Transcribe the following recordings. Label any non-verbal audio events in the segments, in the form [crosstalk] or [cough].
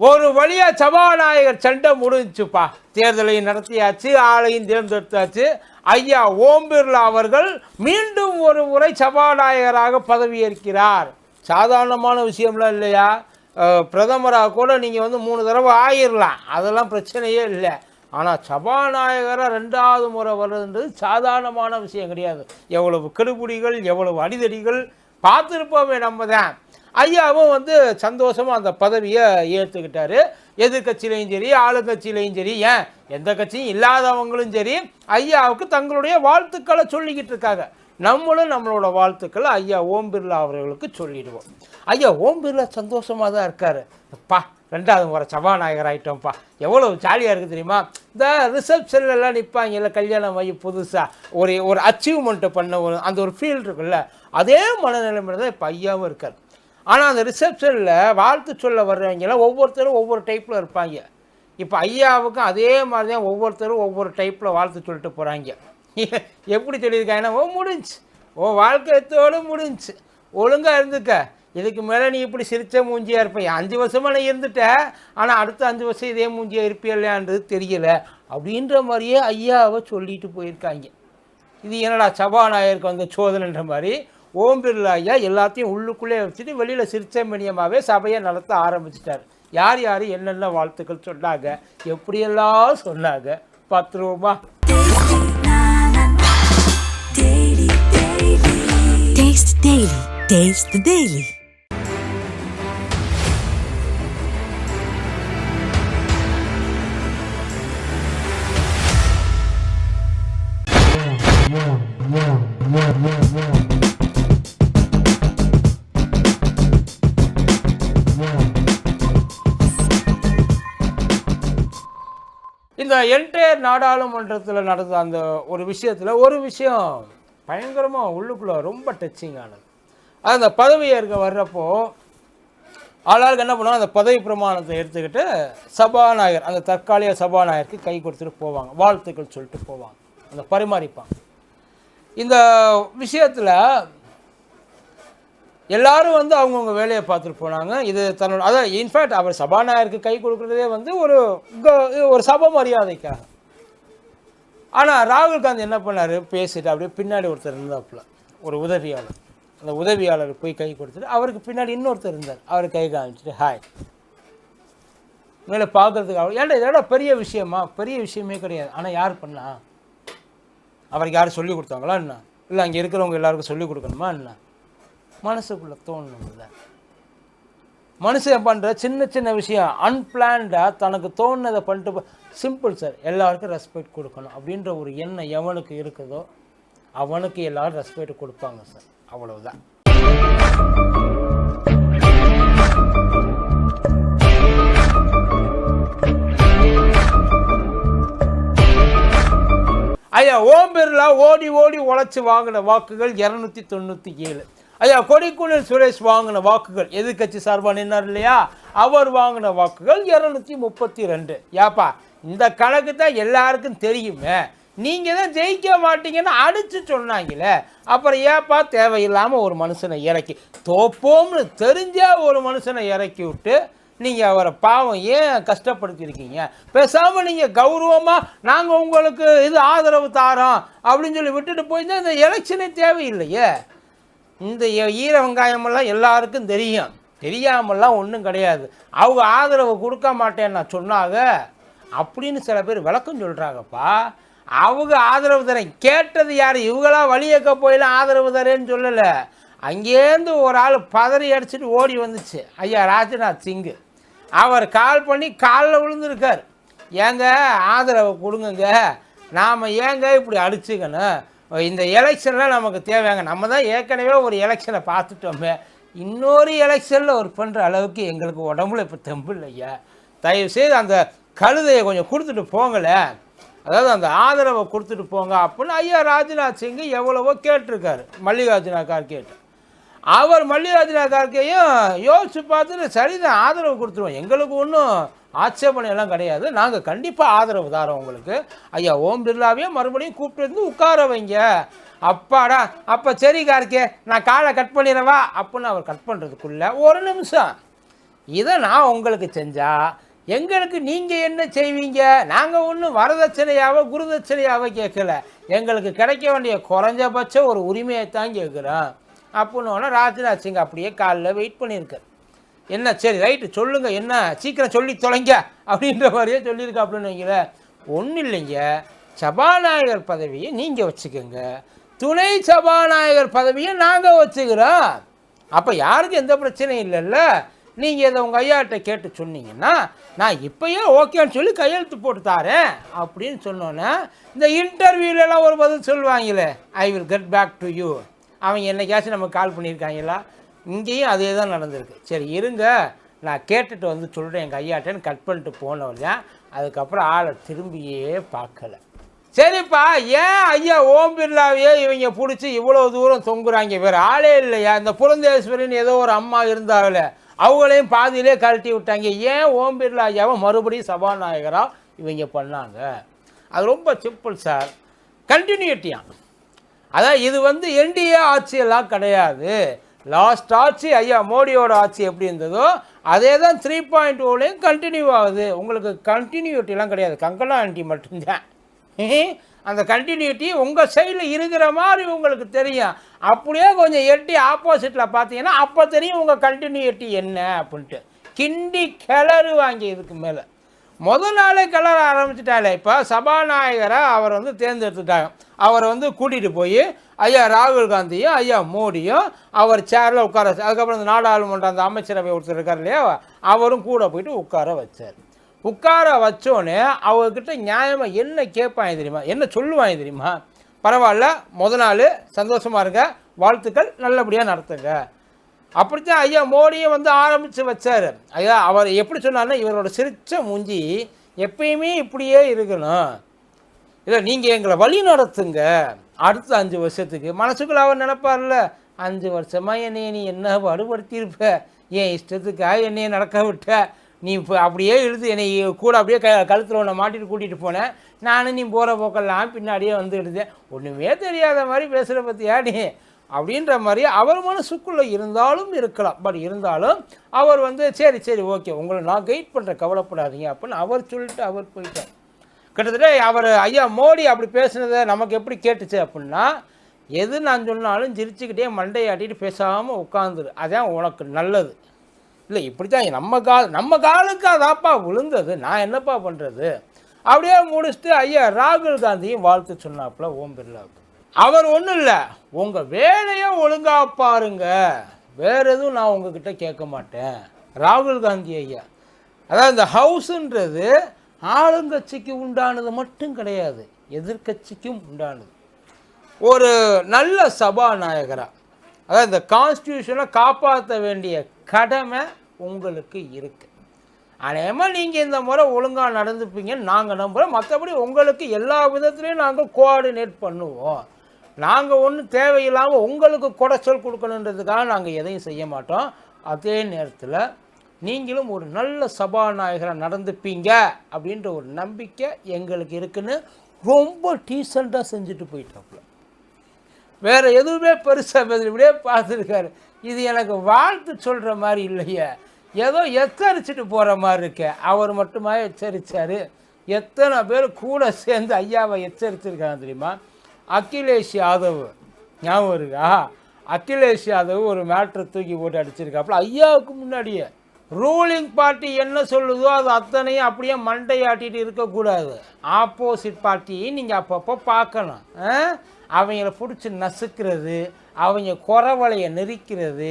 ஒரு வழியாக சபாநாயகர் சண்டை முடிஞ்சுப்பா தேர்தலையும் நடத்தியாச்சு ஆளையும் தேர்ந்தெடுத்தாச்சு. ஐயா ஓம் பிர்லா அவர்கள் மீண்டும் ஒரு முறை சபாநாயகராக பதவியேற்கிறார். சாதாரணமான விஷயம்லாம் இல்லையா? பிரதமராக கூட நீங்கள் வந்து மூணு தடவை ஆயிரலாம். அதெல்லாம் பிரச்சனையே இல்லை. ஆனால் சபாநாயகராக ரெண்டாவது முறை வர்றதுன்றது சாதாரணமான விஷயம் கிடையாது. எவ்வளவு கெடுபிடிகள் எவ்வளவு அடிதடிகள் பார்த்துருப்போமே நம்ம தான். ஐயாவும் வந்து சந்தோஷமாக அந்த பதவியை ஏற்றுக்கிட்டாரு எதிர்கட்சியிலையும் சரி ஆளுங்கட்சியிலையும் சரி ஏன்? எந்த கட்சியும் இல்லாதவங்களும் சரி ஐயாவுக்கு தங்களுடைய வாழ்த்துக்களை சொல்லிக்கிட்டு இருக்காங்க. நம்மளும் நம்மளோட வாழ்த்துக்களை ஐயா ஓம் பிர்லா அவர்களுக்கு சொல்லிடுவோம். ஐயா ஓம் பிர்லா சந்தோஷமாக தான் இருக்கார். அப்பா ரெண்டாவது முறை சபாநாயகர் ஆகிட்டோம்ப்பா எவ்வளோ ஜாலியாக இருக்குது தெரியுமா? இந்த ரிசப்ஷன்லலாம் நிற்பாங்கல்ல கல்யாணம் ஆகி புதுசாக ஒரு ஒரு அச்சீவ்மெண்ட்டை பண்ண ஒரு அந்த ஒரு ஃபீல் இருக்குல்ல அதே மனநிலைமையில தான் இப்போ ஐயாவும் இருக்கார். ஆனால் அந்த ரிசப்ஷனில் வாழ்த்து சொல்ல வர்றவங்களாம் ஒவ்வொருத்தரும் ஒவ்வொரு டைப்பில் இருப்பாங்க. இப்போ ஐயாவுக்கும் அதே மாதிரி தான் ஒவ்வொருத்தரும் ஒவ்வொரு டைப்பில் வாழ்த்து சொல்லிட்டு போகிறாங்க எப்படி சொல்லியிருக்காங்கன்னா ஓ முடிஞ்சு. ஓ வாழ்க்கையத்தோடு முடிஞ்சு. ஒழுங்காக இருந்துக்க. இதுக்கு மேலே நீ இப்படி சிரிச்ச மூஞ்சியாக இருப்பேன் அஞ்சு வருஷமாக நான் இருந்துட்ட. ஆனால் அடுத்த அஞ்சு வருஷம் இதே மூஞ்சியாக இருப்பியல்லையான்றது தெரியல. அப்படின்ற மாதிரியே ஐயாவை சொல்லிட்டு போயிருக்காங்க. இது என்னடா சபாநாயகருக்கு வந்த சோதனைன்ற மாதிரி. ஓம் பிர்லாயா எல்லாத்தையும் உள்ளுக்குள்ளே வச்சுட்டு வெளியில் சிரிச்சமணியமாகவே சபையை நடத்த ஆரம்பிச்சிட்டார். யார் யார் என்னென்ன வாழ்த்துக்கள் சொன்னாங்க? எப்படியெல்லாம் சொன்னாங்க? பத்துருவோமா? Taste நாடாளுமன்றத்தில் நடந்த அந்த ஒரு விஷயத்தில் ஒரு விஷயம் பயங்கரமாக உள்ளுக்குள்ளே ரொம்ப டச்சிங் ஆனது. அது அந்த பதவி ஏற்க வர்றப்போ ஆளாளுக்கு என்ன பண்ணுவாங்க? அந்த பதவி பிரமாணத்தை எடுத்துக்கிட்டு சபாநாயகர் அந்த தற்காலிக சபாநாயகருக்கு கை கொடுத்துட்டு போவாங்க. வாழ்த்துக்கள் சொல்லிட்டு போவாங்க. அந்த பரிமாறிப்பாங்க. இந்த விஷயத்தில் எல்லாரும் வந்து அவங்கவுங்க வேலையை பார்த்துட்டு போனாங்க. இது தன்னோட அதான் இன்ஃபேக்ட் அவர் சபாநாயகருக்கு கை கொடுக்குறதே வந்து ஒரு ஒரு சப மரியாதைக்காக. ஆனால் ராகுல் காந்தி என்ன பண்ணார்? பேசிட்டு அப்படியே பின்னாடி ஒருத்தர் இருந்தாப்புல. ஒரு உதவியாளர். அந்த உதவியாளர் போய் கை கொடுத்துட்டு அவருக்கு பின்னாடி இன்னொருத்தர் இருந்தார். அவர் கை காமிச்சிட்டு ஹாய் மேலே பார்க்கறதுக்கு அவர் ஏன்டா இதோட பெரிய விஷயமா? பெரிய விஷயமே கிடையாது. ஆனால் யார் பண்ணா? அவருக்கு யாரும் சொல்லி கொடுத்தாங்களா என்ன? இல்லை அங்கே இருக்கிறவங்க எல்லாருக்கும் சொல்லி கொடுக்கணுமா என்ன? மனசுக்குள்ளே தோணணும்ல. மனுஷன் பண்ணுற சின்ன சின்ன விஷயம் அன்பிளான்டாக தனக்கு தோணுனதை பண்ணிட்டு சிம்பிள் சார் எல்லாருக்கும் ரெஸ்பெக்ட் கொடுக்கணும். அப்படின்ற ஒரு எண்ணம் எவனுக்கு இருக்குதோ அவனுக்கு எல்லாரும் ரெஸ்பெக்ட் கொடுப்பாங்க சார் அவ்வளவுதான். ஐயா ஓம் பிர்லா ஓடி ஓடி உழைச்சி வாங்கின வாக்குகள் இரநூத்தி தொண்ணூற்றி ஏழு. ஐயா கொடிக்குனில் சுரேஷ் வாங்கின வாக்குகள் எதிர்கட்சி சார்பாக நின்னார் இல்லையா? அவர் வாங்கின வாக்குகள் இரநூத்தி முப்பத்தி ரெண்டு. ஏப்பா இந்த கணக்கு தான் எல்லாருக்கும் தெரியுமே. நீங்கள் தான் ஜெயிக்க மாட்டீங்கன்னு அடித்து சொன்னாங்களே. அப்புறம் ஏப்பா தேவையில்லாமல் ஒரு மனுஷனை இறக்கி தோப்போம்னு தெரிஞ்சால் ஒரு மனுஷனை இறக்கி விட்டு நீங்கள் அவரை பாவம் ஏன் கஷ்டப்படுத்தியிருக்கீங்க பேசாமல் நீங்கள் கௌரவமாக நாங்கள் உங்களுக்கு இது ஆதரவு தாரோம் அப்படின்னு சொல்லி விட்டுட்டு போயிருந்தால் இந்த எலெக்ஷனே தேவையில்லையே. இந்த ஈர வெங்காயமெல்லாம் எல்லாருக்கும் தெரியும். தெரியாமல்லாம் ஒன்றும் கிடையாது. அவங்க ஆதரவு கொடுக்க மாட்டேன்னு நான் சொன்னாங்க. அப்படின்னு சில பேர் விளக்கம் சொல்கிறாங்கப்பா அவங்க ஆதரவு தரேன். கேட்டது யார்? இவங்களாம் வழியக்க போயெல்லாம் ஆதரவு தரேன்னு சொல்லலை. அங்கேருந்து ஒரு ஆள் பதறி அடிச்சுட்டு ஓடி வந்துச்சு. ஐயா ராஜ்நாத் சிங்கு. அவர் கால் பண்ணி காலில் விழுந்திருக்கார். ஏங்க ஆதரவு கொடுங்க நாம் ஏங்க இப்படி அடிச்சுக்கணும்? இந்த எலெக்ஷன்லாம் நமக்கு தேவையாங்க நம்ம தான் ஏற்கனவே ஒரு எலெக்ஷனை பார்த்துட்டோமே. இன்னொரு எலெக்ஷனில் ஒரு பண்ணுற அளவுக்கு எங்களுக்கு உடம்புல இப்போ தெம்பு இல்லையா? தயவுசெய்து அந்த கழுதையை கொஞ்சம் கொடுத்துட்டு போங்களேன் அதாவது அந்த ஆதரவை கொடுத்துட்டு போங்க அப்படின்னு ஐயா ராஜ்நாத் சிங் எவ்வளவோ கேட்டிருக்காரு. மல்லிகார்ஜுனா கார்கேட்டு. அவர் மல்லிகார்ஜுனா கார்கேயும் யோசிச்சு பார்த்துட்டு சரிதான் ஆதரவு கொடுத்துருவோம். எங்களுக்கு ஒன்றும் ஆட்சேபனை எல்லாம் கிடையாது. நாங்கள் கண்டிப்பாக ஆதரவு தாரோம் உங்களுக்கு. ஐயா ஓம் பிர்லாவையும் மறுபடியும் கூப்பிட்டு வந்து உட்கார வைங்க. அப்பாடா அப்போ சரி கார்க்கே நான் காலை கட் பண்ணிடவா? அப்படின்னு அவர் கட் பண்ணுறதுக்குள்ள ஒரு நிமிஷம். இதை நான் உங்களுக்கு செஞ்சால் எங்களுக்கு நீங்கள் என்ன செய்வீங்க? நாங்கள் ஒன்றும் வரதட்சணையாவோ குருதட்சணையாவோ கேட்கல. எங்களுக்கு கிடைக்க வேண்டிய குறைஞ்சபட்ச ஒரு உரிமையை தான் கேட்குறோம். அப்படின்னு ராஜ்நாத் சிங் அப்படியே காலில் வெயிட் பண்ணியிருக்கார். என்ன சரி ரைட்டு சொல்லுங்க என்ன சீக்கிரம் சொல்லி தொலைங்க அப்படின்ற மாதிரியே சொல்லியிருக்கா அப்படின்னு வைங்களேன் ஒன்றும் இல்லைங்க சபாநாயகர் பதவியை நீங்கள் வச்சுக்கோங்க. துணை சபாநாயகர் பதவியை நாங்கள் வச்சுக்கிறோம். அப்போ யாருக்கும் எந்த பிரச்சனையும் இல்லைல்ல. நீங்கள் இதை உங்கள் ஐயாட்ட கேட்டு சொன்னீங்கன்னா நான் இப்போயே ஓகேன்னு சொல்லி கையெழுத்து போட்டு தாரேன் அப்படின்னு சொன்னோன்னே இந்த இன்டர்வியூலலாம் ஒரு பதில் சொல்லுவாங்களே I will get back to you அவங்க என்னைக்காச்சும் நமக்கு கால் பண்ணியிருக்காங்களா? இங்கேயும் அதே தான் நடந்திருக்கு. சரி இருங்க. நான் கேட்டுட்டு வந்து சொல்கிறேன் எங்கள் ஐயாட்டேன்னு கட் பண்ணிட்டு போனவர் தான் அதுக்கப்புறம் ஆளை திரும்பியே பார்க்கல. சரிப்பா ஏன் ஐயா ஓம் பிர்லாவையே இவங்க பிடிச்சி இவ்வளோ தூரம் தொங்குறாங்க? வேறு ஆளே இல்லையா? இந்த புரந்தேஸ்வரின்னு ஏதோ ஒரு அம்மா இருந்தாவில் அவங்களையும் பாதியிலே கழட்டி விட்டாங்க. ஏன் ஓம் பிர்லா ஐயாவை மறுபடியும் சபாநாயகராக இவங்க பண்ணாங்க? அது ரொம்ப சிம்பிள் சார் கண்டினியூட்டியா அதான் இது வந்து என்டிஏ ஆட்சியெல்லாம் கிடையாது. லாஸ்ட் ஆட்சி ஐயா மோடியோட ஆட்சி எப்படி இருந்ததோ அதே தான் த்ரீ பாயிண்ட் ஓலையும் கண்டினியூ ஆகுது. உங்களுக்கு கண்டினியூட்டிலாம் கிடையாது. கங்கனா ஆண்டி மட்டும்தான். [laughs] அந்த கண்டினியூட்டி உங்கள் சைடில் இருக்கிற மாதிரி உங்களுக்கு தெரியும். அப்படியே கொஞ்சம் எட்டி ஆப்போசிட்டில் பார்த்தீங்கன்னா அப்போ தெரியும் உங்கள் கண்டினியூட்டி என்ன அப்படின்ட்டு. கிண்டி கிளறு வாங்கி இதுக்கு மேலே. முதல் நாளே கிளற ஆரம்பிச்சிட்டாலே இப்போ சபாநாயகரை அவர் வந்து தேர்ந்தெடுத்துட்டாங்க. அவரை வந்து கூட்டிகிட்டு போய் ஐயா ராகுல் காந்தியும் ஐயா மோடியும் அவர் சேரில் உட்கார வச்சு அதுக்கப்புறம் இந்த நாடாளுமன்ற அந்த அமைச்சரவை ஒருத்தர் இருக்கார் இல்லையா அவரும் கூட போயிட்டு உட்கார வச்சார். உட்கார வச்சோன்னே அவர்கிட்ட நியாயமாக என்ன கேட்பாங்க தெரியுமா? என்ன சொல்லுவாங்க தெரியுமா? பரவாயில்ல முத நாள் சந்தோஷமாக இருங்க வாழ்த்துக்கள் நல்லபடியாக நடத்துங்க. அப்படித்தான் ஐயா மோடியை வந்து ஆரம்பித்து வச்சார். ஐயா அவர் எப்படி சொன்னார்னா இவரோட சிரிச்ச மூஞ்சி எப்பயுமே இப்படியே இருக்கணும். இல்லை நீங்கள் எங்களை வழி நடத்துங்க. அடுத்த அஞ்சு வருஷத்துக்கு மனசுக்குள்ள அவர் நினைப்பார்ல அஞ்சு வருஷமாக என்னைய நீ என்ன வலுப்படுத்தியிருப்ப? என் இஷ்டத்துக்காக என்னைய நடக்க விட்ட? நீ இப்போ அப்படியே இழுத்து என்னை கூட அப்படியே க கழுத்தில் உன்னை மாட்டிட்டு கூட்டிகிட்டு போனேன் நானும் நீ போகிற போக்கெல்லாம் பின்னாடியே வந்து எடுத்தேன். ஒன்றுமே தெரியாத மாதிரி பேசுகிற பற்றியா நீ? அப்படின்ற மாதிரி அவர் மனசுக்குள்ளே இருந்தாலும் இருக்கலாம். பட் இருந்தாலும் அவர் வந்து சரி சரி ஓகே உங்களை நான் கைட் பண்ணுறேன் கவலைப்படாதீங்க அப்படின்னு அவர் சொல்லிட்டு அவர் போயிட்டார். கிட்டத்தட்ட அவர் ஐயா மோடி அப்படி பேசுனதை நமக்கு எப்படி கேட்டுச்சு அப்படின்னா எது நான் சொன்னாலும் சிரிச்சுக்கிட்டே மண்டையாட்டிட்டு பேசாமல் உட்காந்துரு அதான் உனக்கு நல்லது. இல்லை இப்படி தான் நம்ம கால் நம்ம காலுக்கு அதாப்பா விழுந்தது. நான் என்னப்பா பண்ணுறது அப்படியே முடிச்சுட்டு ஐயா ராகுல் காந்தியும் வாழ்த்து சொன்னாப்புல ஓம் பிர்லாவுக்கு அவர் ஒன்றும் இல்லை. உங்கள் வேலையை ஒழுங்கா பாருங்க. வேற எதுவும் நான் உங்ககிட்ட கேட்க மாட்டேன். ராகுல் காந்தி ஐயா. அதாவது இந்த ஹவுஸுன்றது ஆளுங்கட்சிக்கு உண்டானது மட்டும் கிடையாது எதிர்க்கட்சிக்கும் உண்டானது. ஒரு நல்ல சபாநாயகராக அதாவது இந்த கான்ஸ்டியூஷனை காப்பாற்ற வேண்டிய கடமை உங்களுக்கு இருக்குது அநேகமாக நீங்கள் இந்த முறை ஒழுங்காக நடந்துப்பீங்கன்னு நாங்கள் நம்புகிறோம் மற்றபடி உங்களுக்கு எல்லா விதத்துலேயும் நாங்கள் கோஆர்டினேட் பண்ணுவோம். நாங்கள் ஒன்றும் தேவையில்லாமல் உங்களுக்கு குடைச்சல் கொடுக்கணுன்றதுக்காக நாங்கள் எதையும் செய்ய மாட்டோம். அதே நேரத்தில் நீங்களும் ஒரு நல்ல சபாநாயகராக நடந்துப்பீங்க அப்படின்ற ஒரு நம்பிக்கை எங்களுக்கு இருக்குன்னு ரொம்ப டீசெண்டாக செஞ்சுட்டு போயிட்டாப்புல. வேறு எதுவுமே பெருசாக இப்படியே பார்த்துருக்காரு. இது எனக்கு வாழ்த்து சொல்கிற மாதிரி இல்லையே. ஏதோ எச்சரிச்சுட்டு போகிற மாதிரி இருக்கே. அவர் மட்டுமா எச்சரித்தார் எத்தனை பேர் கூட சேர்ந்து ஐயாவை எச்சரித்திருக்காங்க தெரியுமா? அகிலேஷ் யாதவ். ஞாபகம் இருக்கா? அகிலேஷ் யாதவ் ஒரு மேட்ரை தூக்கி போட்டு அடிச்சிருக்காப்புல. ஐயாவுக்கு முன்னாடியே. ரூலிங் பார்ட்டி என்ன சொல்லுதோ அது அத்தனையும் அப்படியே மண்டையாட்டிட்டு இருக்கக்கூடாது. ஆப்போசிட் பார்ட்டியை நீங்கள் அப்பப்போ பார்க்கணும். அவங்கள பிடிச்சி நசுக்கிறது அவங்க குறவலையை நெரிக்கிறது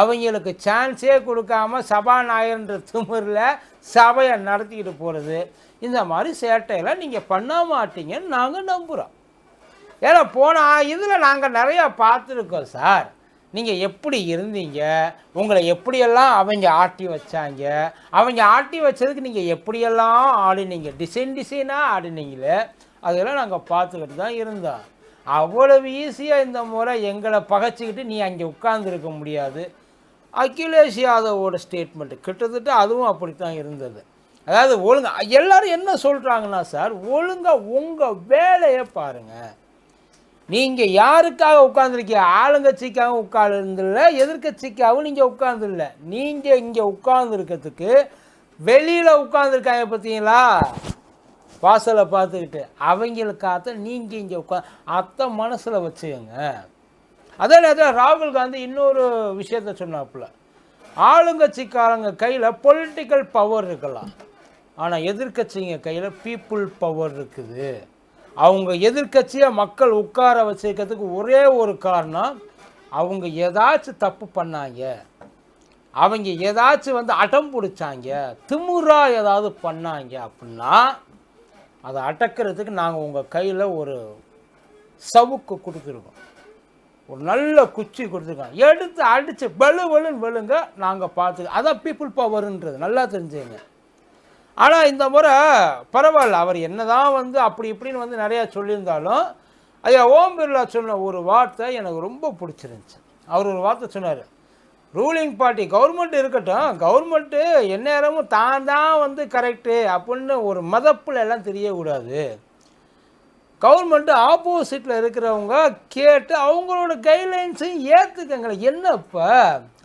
அவங்களுக்கு சான்ஸே கொடுக்காம சபாநாயகர்ன்ற திமிரில் சபையை நடத்திக்கிட்டு போகிறது இந்த மாதிரி சேட்டையெல்லாம் நீங்கள் பண்ண மாட்டீங்கன்னு நாங்கள் நம்புகிறோம் ஏன்னா போன இதில் நாங்கள் நிறையா பார்த்துருக்கோம் சார். நீங்கள் எப்படி இருந்தீங்க? உங்களை எப்படியெல்லாம் அவங்க ஆட்டி வச்சாங்க? அவங்க ஆட்டி வச்சதுக்கு நீங்கள் எப்படியெல்லாம் ஆடினீங்க? டிசைன் டிசைனாக ஆடினீங்களே அதெல்லாம் நாங்கள் பார்த்துக்கிட்டு தான் இருந்தோம். அவ்வளவு ஈஸியாக இந்த முறை எங்களை பகைச்சிக்கிட்டு நீ அங்கே உட்கார்ந்துருக்க முடியாது. அகிலேஷ் யாதவோட ஸ்டேட்மெண்ட் கிட்டத்தட்ட அதுவும் அப்படித்தான் இருந்தது. அதாவது ஒழுங்கா எல்லோரும் என்ன சொல்கிறாங்கன்னா சார் ஒழுங்காக உங்கள் வேலையை பாருங்கள் நீங்கள் யாருக்காக உட்காந்துருக்கீங்க ஆளுங்கட்சிக்காக உட்கார்ந்துல எதிர்க்கட்சிக்காகவும் நீங்கள் உட்கார்ந்துல நீங்கள் இங்கே உட்கார்ந்துருக்கிறதுக்கு வெளியில் உட்காந்துருக்காங்க பார்த்தீங்களா? வாசலை பார்த்துக்கிட்டு அவங்களுக்காக நீங்கள் இங்கே உட்கா அத்தை மனசில் வச்சுக்கோங்க. அதே நேரத்தில் ராகுல் காந்தி இன்னொரு விஷயத்த சொன்னாப்புல. ஆளுங்கட்சிக்காரங்க கையில் பொலிட்டிக்கல் பவர் இருக்கலாம். ஆனால் எதிர்க்கட்சிங்க கையில் பீப்புள் பவர் இருக்குது. அவங்க எதிர்க்கட்சியை மக்கள் உட்கார வச்சுக்கிறதுக்கு ஒரே ஒரு காரணம் அவங்க ஏதாச்சும் தப்பு பண்ணாங்க. அவங்க ஏதாச்சும் வந்து அடம் பிடிச்சாங்க திமுறா ஏதாவது பண்ணாங்க அப்படின்னா அதை அடக்கிறதுக்கு நாங்கள் உங்கள் கையில் ஒரு சவுக்கு கொடுத்துருக்கோம். ஒரு நல்ல குச்சி கொடுத்துருக்கோம். எடுத்து அடித்து வெளு வெளுன்னு வெளுங்க நாங்கள் பார்த்து அதான் பீப்புள் பவர்ன்றது நல்லா தெரிஞ்சுங்க. ஆனால் இந்த முறை பரவாயில்ல. அவர் என்னதான் வந்து அப்படி இப்படின்னு வந்து நிறையா சொல்லியிருந்தாலும் ஐயா ஓம் பிர்லா சொன்ன ஒரு வார்த்தை எனக்கு ரொம்ப பிடிச்சிருந்துச்சு. அவர் ஒரு வார்த்தை சொன்னார் ரூலிங் பார்ட்டி கவர்மெண்ட் இருக்கட்டும் கவர்மெண்ட்டு எந்நேரமும் தான் தான் வந்து கரெக்டு அப்படின்னு ஒரு மதப்பில் எல்லாம் தெரியக்கூடாது. கவர்மெண்ட்டு ஆப்போசிட்டில் இருக்கிறவங்க கேட்டு அவங்களோட கைட்லைன்ஸையும் ஏற்றுக்கங்களேன் என்னப்போ?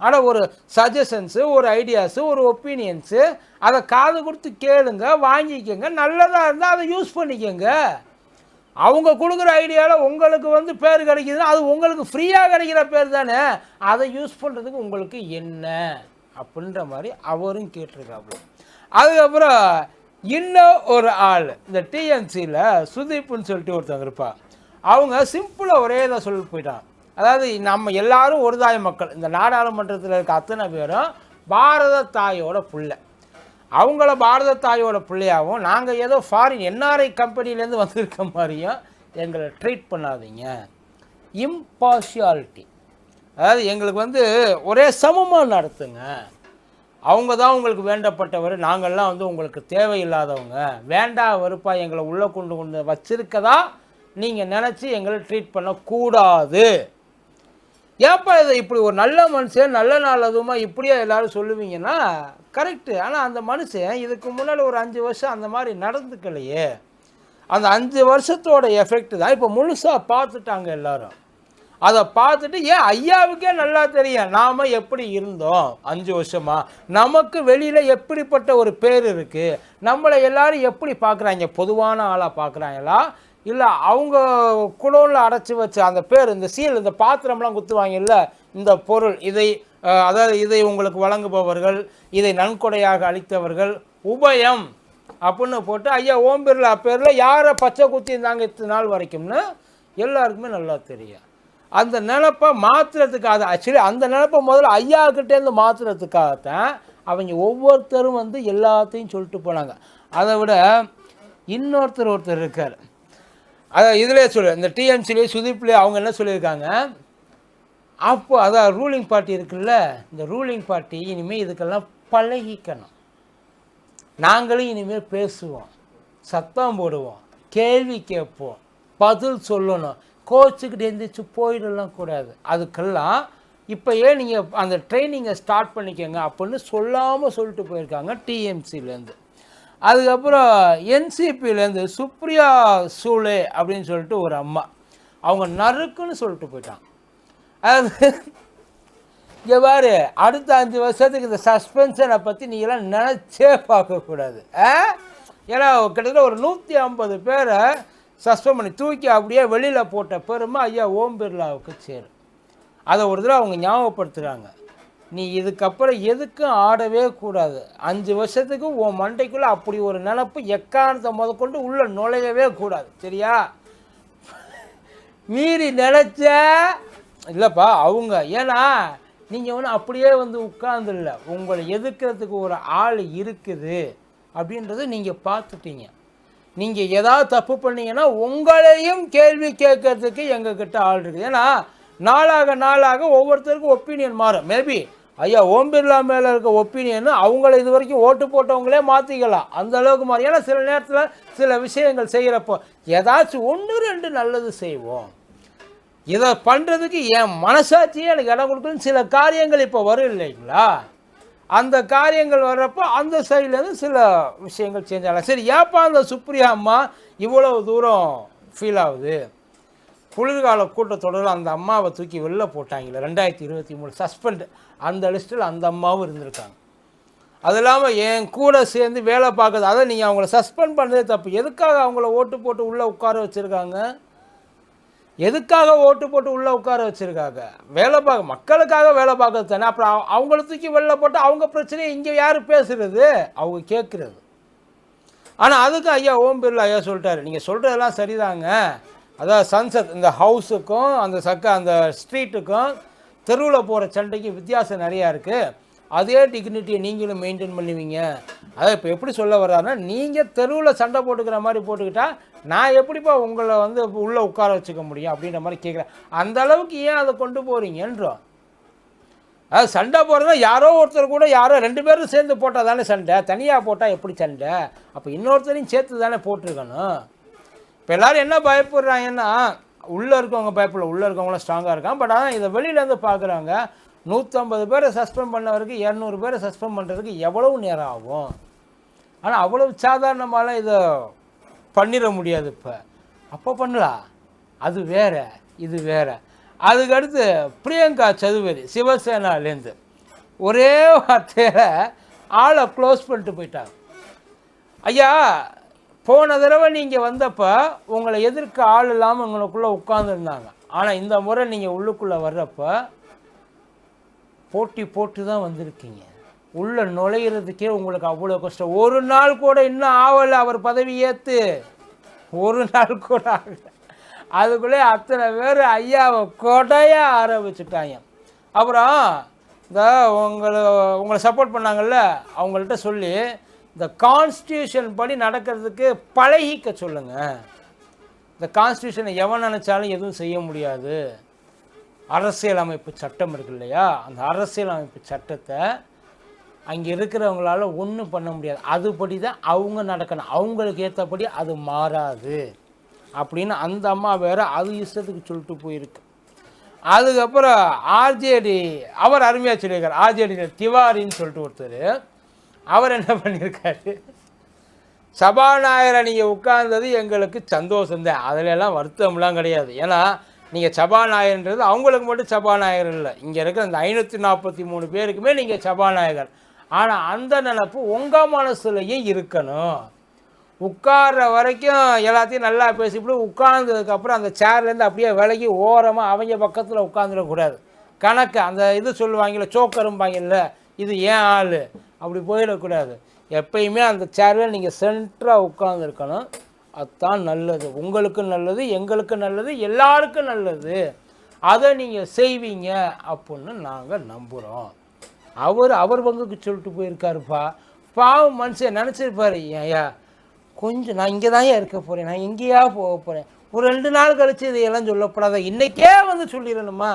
ஆனால் ஒரு சஜஷன்ஸு ஒரு ஐடியாஸு ஒரு ஒப்பீனியன்ஸு அதை காது கொடுத்து கேளுங்க வாங்கிக்கோங்க நல்லதாக இருந்தால் அதை யூஸ் பண்ணிக்கோங்க. அவங்க கொடுக்குற ஐடியாவில் உங்களுக்கு வந்து பேர் கிடைக்குதுன்னா அது உங்களுக்கு ஃப்ரீயாக கிடைக்கிற பேர் தானே. அதை யூஸ் பண்ணுறதுக்கு உங்களுக்கு என்ன? அப்படின்ற மாதிரி அவரும் கேட்டிருக்காப்புல. அதுக்கப்புறம் இன்னும் ஒரு ஆள் இந்த டிஎன்சியில் சுதீப்னு சொல்லிட்டு ஒருத்தவங்க இருப்பா. அவங்க சிம்பிளாக ஒரே இதை சொல்லி போயிட்டான். அதாவது நம்ம எல்லாரும் ஒரு தாய் மக்கள். இந்த நாடாளுமன்றத்தில் இருக்க அத்தனை பேரும் பாரத தாயோட பிள்ளை. அவங்கள பாரத தாயோட பிள்ளையாகவும் நாங்கள் ஏதோ ஃபாரின் என்ஆர்ஐ கம்பெனிலேருந்து வந்திருக்க மாதிரியும் எங்களை ட்ரீட் பண்ணாதீங்க. இம்பார்ஷியாலிட்டி அதாவது எங்களுக்கு வந்து ஒரே சமமாக நடத்துங்க. அவங்க தான் உங்களுக்கு வேண்டப்பட்டவர். நாங்கள்லாம் வந்து உங்களுக்கு தேவையில்லாதவங்க. வேண்டா வெறுப்பா எங்களை உள்ளே கொண்டு கொண்டு வச்சிருக்கதா நீங்கள் நினச்சி எங்களை ட்ரீட் பண்ணக்கூடாது. ஏப்பா இதை இப்படி ஒரு நல்ல மனுஷன் நல்ல நாள் அதுவுமா இப்படியே எல்லோரும் சொல்லுவீங்கன்னா? கரெக்டு ஆனால் அந்த மனுஷன் இதுக்கு முன்னால் ஒரு அஞ்சு வருஷம் அந்த மாதிரி நடந்துக்கலையே. அந்த அஞ்சு வருஷத்தோட எஃபெக்ட் தான். இப்போ முழுசாக பார்த்துட்டாங்க எல்லோரும். அதை பார்த்துட்டு ஏன் ஐயாவுக்கே நல்லா தெரியும்? நாம் எப்படி இருந்தோம்? அஞ்சு வருஷமாக நமக்கு வெளியில் எப்படிப்பட்ட ஒரு பேர் இருக்குது நம்மளை எல்லாரும் எப்படி பார்க்குறாங்க? பொதுவான ஆளாக பார்க்குறாங்களா? இல்லை அவங்க குடோனில் அடைச்சி வச்ச அந்த பேர் இந்த சீல் இந்த பாத்திரம்லாம் குத்துவாங்கல்ல இந்த பொருள் இதை அதாவது இதை உங்களுக்கு வழங்குபவர்கள் இதை நன்கொடையாக அளித்தவர்கள் உபயம் அப்படின்னு போட்டு ஐயா ஓம் பிர்லா பேரில் யாரை பச்சை குத்தி இருந்தாங்க இத்தனை நாள் வரைக்கும்னு? எல்லாருக்குமே நல்லா தெரியும். அந்த நினப்பை மாற்றுறதுக்காக ஆக்சுவலி அந்த நினப்பை முதல்ல ஐயா கிட்டேருந்து மாற்றுறதுக்காகத்தான் அவங்க ஒவ்வொருத்தரும் வந்து எல்லாத்தையும் சொல்லிட்டு போனாங்க. அதை விட இன்னொருத்தர் ஒருத்தர் இருக்கார். அதை இதிலே சொல்லு இந்த டிஎம்சிலே சுதீப்லேயே அவங்க என்ன சொல்லியிருக்காங்க? அப்போ அதான் ரூலிங் பார்ட்டி இருக்குல்ல இந்த ரூலிங் பார்ட்டி இனிமேல் இதுக்கெல்லாம் பழகிக்கணும். நாங்களும் இனிமேல் பேசுவோம் சத்தம் போடுவோம் கேள்வி கேட்போம் பதில் சொல்லணும். கோச்சுக்கிட்டு எந்திரிச்சு போயிடலாம் கூடாது. அதுக்கெல்லாம் இப்போ ஏன் நீங்கள் அந்த ட்ரைனிங்கை ஸ்டார்ட் பண்ணிக்கோங்க அப்படின்னு சொல்லாமல் சொல்லிட்டு போயிருக்காங்க டிஎம்சிலேருந்து அதுக்கப்புறம் என்சிபிலேருந்து சுப்ரியா சூலே அப்படின்னு சொல்லிட்டு ஒரு அம்மா. அவங்க நறுக்குன்னு சொல்லிட்டு போயிட்டாங்க. அது இங்கே பாரு அடுத்த அஞ்சு வருஷத்துக்கு இந்த சஸ்பென்ஷனை பற்றி நீங்களாம் நினச்சே பார்க்கக்கூடாது. ஆ? ஏன்னா கிட்டத்தட்ட ஒரு நூற்றி ஐம்பது பேரை சஸ்பெண்ட் பண்ணி தூக்கி அப்படியே வெளியில் போட்ட பெருமை ஐயா ஓம் பிர்லாவுக்கு சேரும். அதை ஒரு தடவை அவங்க ஞாபகப்படுத்துகிறாங்க நீ இதுக்கப்புறம் எதுக்கும் ஆடவே கூடாது. அஞ்சு வருஷத்துக்கு உன் மண்டைக்குள்ளே அப்படி ஒரு நினப்பு எக்காரணத்தை முதற்கொண்டு உள்ளே நுழையவே கூடாது. சரியா? மீறி நினச்ச இல்லைப்பா அவங்க ஏன்னா நீங்கள் ஒன்று அப்படியே வந்து உட்கார்ந்துடல உங்களை எதிர்க்கிறதுக்கு ஒரு ஆள் இருக்குது அப்படின்றத நீங்கள் பார்த்துட்டீங்க. நீங்கள் ஏதாவது தப்பு பண்ணீங்கன்னா உங்களையும் கேள்வி கேட்கறதுக்கு எங்ககிட்ட ஆள் இருக்குது. ஏன்னா நாளாக நாளாக ஒவ்வொருத்தருக்கும் ஒப்பீனியன் மாறும். மேபி ஐயா ஓம் பிர்லா மேலே இருக்க ஒப்பீனியன் அவங்கள இது வரைக்கும் ஓட்டு போட்டவங்களே மாற்றிக்கலாம் அந்த அளவுக்கு மாறும். ஏன்னா சில நேரத்தில் சில விஷயங்கள் செய்கிறப்போ ஏதாச்சும் ஒன்று ரெண்டு நல்லது செய்வோம். இதை பண்ணுறதுக்கு என் மனசாட்சியே எனக்கு இடம் கொடுக்குன்னு சில காரியங்கள் இப்போ வரும் இல்லைங்களா? அந்த காரியங்கள் வர்றப்போ அந்த சைட்லேருந்து சில விஷயங்கள் சேஞ்ச் ஆகலாம். சரி ஏப்பா அந்த சுப்ரியா அம்மா இவ்வளவு தூரம் ஃபீல் ஆகுது? குளிர்கால கூட்டத்தொடரில் அந்த அம்மாவை தூக்கி வெளில போட்டாங்களே ரெண்டாயிரத்தி இருபத்தி மூணு சஸ்பெண்ட் அந்த லிஸ்ட்டில் அந்த அம்மாவும் இருந்திருக்காங்க. அது இல்லாமல் என் கூட சேர்ந்து வேலை பார்க்குறது அதை நீங்கள் அவங்கள சஸ்பெண்ட் பண்ணுறதே தப்பு. எதுக்காக அவங்கள ஓட்டு போட்டு உள்ளே உட்கார வச்சுருக்காங்க? எதுக்காக ஓட்டு போட்டு உள்ளே உட்கார வச்சுருக்காங்க? வேலை பார்க்க மக்களுக்காக வேலை பார்க்கறது தானே. அப்புறம் அவங்கள தூக்கி வெளில போட்டு அவங்க பிரச்சனையை இங்கே யார் பேசுறது? அவங்க கேட்குறது ஆனால் அதுக்கு ஐயா ஓம் பிர்லா ஐயா சொல்லிட்டாரு. நீங்கள் சொல்கிறதெல்லாம் சரிதாங்க. அதாவது சன்செட் இந்த ஹவுஸுக்கும் அந்த சக்க அந்த ஸ்ட்ரீட்டுக்கும் தெருவில் போகிற சண்டைக்கும் வித்தியாசம் நிறையா இருக்குது அதே டிக்னிட்டியை நீங்களும் மெயின்டைன் பண்ணுவீங்க. அதை இப்போ எப்படி சொல்ல வர்றாருன்னா நீங்கள் தெருவில் சண்டை போட்டுக்கிற மாதிரி போட்டுக்கிட்டால் நான் எப்படிப்பா உங்களை வந்து உள்ளே உட்கார வச்சுக்க முடியும் அப்படின்ற மாதிரி கேட்குறேன் அந்த அளவுக்கு ஏன் அதை கொண்டு போகிறீங்கன்றோம் அது சண்டை போடுறதா யாரோ ஒருத்தர் கூட யாரோ ரெண்டு பேரும் சேர்ந்து போட்டால் தானே சண்டை. தனியாக போட்டால் எப்படி சண்டை? அப்போ இன்னொருத்தரையும் சேர்த்து தானே போட்டிருக்கணும். இப்போ எல்லோரும் என்ன பயப்படுறாங்கன்னா உள்ளே இருக்கவங்க பயப்படல உள்ளே இருக்கவங்களாம் ஸ்ட்ராங்காக இருக்கான் பட் ஆனால் இதை வெளியிலேருந்து பார்க்குறாங்க நூற்றம்பது பேரை சஸ்பெண்ட் பண்ணவருக்கு இரநூறு பேரை சஸ்பெண்ட் பண்ணுறதுக்கு எவ்வளவு நேரம் ஆகும்? ஆனால் அவ்வளவு சாதாரணமாலாம் இதை பண்ணிட முடியாது இப்போ. அப்போ பண்ணலாம் அது வேற இது வேற. அதுக்கடுத்து பிரியங்கா சதுர்வேதி சிவசேனாலேருந்து ஒரே வார்த்தையில் ஆளை க்ளோஸ் பண்ணிட்டு போயிட்டாங்க. ஐயா போன தடவை நீங்கள் வந்தப்போ உங்களை எதிர்க்க ஆள் இல்லாமல் உங்களுக்குள்ளே உட்காந்துருந்தாங்க ஆனால் இந்த முறை நீங்கள் உள்ளுக்குள்ளே வர்றப்போ போட்டி போட்டு தான் வந்திருக்கீங்க. உள்ளே நுழையிறதுக்கே உங்களுக்கு அவ்வளோ கஷ்டம். ஒரு நாள் கூட இன்னும் ஆவலை அவர் பதவி ஏற்று ஒரு நாள் கூட ஆகல. அதுக்குள்ளே அத்தனை பேர் ஐயாவை கொடையாக ஆரம்பிச்சுட்டாங்க. அப்புறம் இந்த உங்களை உங்களை சப்போர்ட் பண்ணாங்கல்ல அவங்கள்ட்ட சொல்லி இந்த கான்ஸ்டியூஷன் படி நடக்கிறதுக்கு பழகிக்க சொல்லுங்கள் இந்த கான்ஸ்டியூஷனை எவன் நினச்சாலும் எதுவும் செய்ய முடியாது. அரசியலமைப்பு சட்டம் இருக்கு இல்லையா? அந்த அரசியலமைப்பு சட்டத்தை அங்கே இருக்கிறவங்களால ஒன்றும் பண்ண முடியாது. அதுபடி தான் அவங்க நடக்கணும். அவங்களுக்கு ஏற்றபடி அது மாறாது. அப்படின்னு அந்த அம்மா வேற அது இஷ்டத்துக்கு சொல்லிட்டு போயிருக்கு. அதுக்கப்புறம் ஆர்ஜேடி அவர் அருமையாக சொல்லியிருக்கார். ஆர்ஜேடி திவாரின்னு சொல்லிட்டு ஒருத்தர் அவர் என்ன பண்ணியிருக்காரு? சபாநாயகரை நீங்கள் உட்கார்ந்தது எங்களுக்கு சந்தோஷம்தான். தான் எல்லாம் வருத்தம்லாம் கிடையாது. ஏன்னா நீங்கள் சபாநாயகர்ன்றது அவங்களுக்கு மட்டும் சபாநாயகர் இல்லை. இங்கே இருக்கிற அந்த ஐநூற்றி நாற்பத்தி மூணு பேருக்குமே நீங்கள் சபாநாயகர். ஆனால் அந்த நினப்பு உங்கள் மனசுலையும் இருக்கணும். உட்கார்ற வரைக்கும் எல்லாத்தையும் நல்லா பேசிவிட்டு உட்கார்ந்ததுக்கப்புறம் அந்த சேர்லேருந்து அப்படியே விலகி ஓரமாக அவங்க பக்கத்தில் உட்காந்துடக்கூடாது கணக்கு அந்த இது சொல்லுவாங்கல்ல சோக்கரும்பாங்கல்ல இது ஏன் ஆள்? அப்படி போயிடக்கூடாது. எப்பயுமே அந்த சேரில் நீங்கள் சென்டராக உட்காந்துருக்கணும் அதுதான் நல்லது. உங்களுக்கும் நல்லது எங்களுக்கும் நல்லது எல்லாருக்கும் நல்லது. அதை நீங்கள் செய்வீங்க அப்படின்னு நாங்கள் நம்புகிறோம் அவர் அவர் பங்குக்கு சொல்லிட்டு போயிருக்காருப்பா. பாவம் மனுஷன் நினச்சிருப்பார் ஐயா கொஞ்சம் நான் இங்கே தான் இருக்க போகிறேன் நான் எங்கேயா போக போகிறேன் ஒரு ரெண்டு நாள் கழித்து இதையெல்லாம் சொல்லப்படாத. இன்றைக்கே வந்து சொல்லிடணுமா?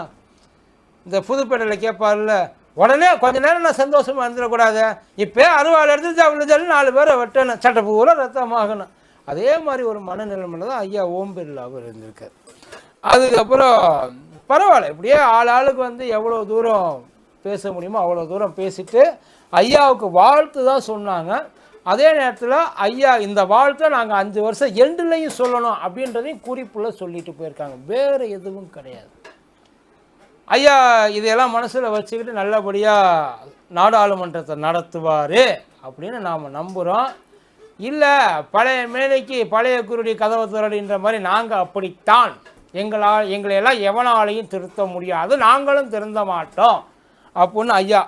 இந்த புதுப்பேட்டையில் கேட்பார்ல உடனே கொஞ்ச நேரம் நான் சந்தோஷமாக இருந்துடக்கூடாது. இப்போ அறுவாள் எடுத்து அவ்வளோ நாலு பேரை வெட்டணும். சட்டை பூரா ரத்தமாகணும். அதே மாதிரி ஒரு மனநிலைமையில் தான் ஐயா ஓம் பிர்லாவும் இருந்திருக்கார். அதுக்கப்புறம் பரவாயில்ல இப்படியே ஆள் ஆளுக்கு வந்து எவ்வளோ தூரம் பேச முடியுமோ அவ்வளோ தூரம் பேசிட்டு ஐயாவுக்கு வாழ்த்து தான் சொன்னாங்க. அதே நேரத்தில் ஐயா இந்த வாழ்த்தை நாங்கள் அஞ்சு வருஷம் எண்டுலையும் சொல்லணும் அப்படின்றதையும் குறிப்பில் சொல்லிட்டு போயிருக்காங்க. வேறு எதுவும் கிடையாது. ஐயா இதையெல்லாம் மனசில் வச்சுக்கிட்டு நல்லபடியாக நாடாளுமன்றத்தை நடத்துவார் அப்படின்னு நாம் நம்புகிறோம் இல்லை பழைய மேலைக்கு பழைய குருடி கதவு திரடின்ற மாதிரி நாங்கள் அப்படித்தான் எங்களால் எங்களையெல்லாம் எவனாலையும் திருத்த முடியாது நாங்களும் திருந்த மாட்டோம் அப்புடின்னு ஐயா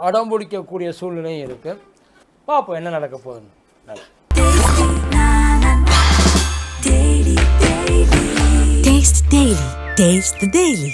அடம் பிடிக்கக்கூடிய சூழ்நிலையும் இருக்குது பார்ப்போம் என்ன நடக்க போகுதுன்னு Taste the Daily. Taste the Daily.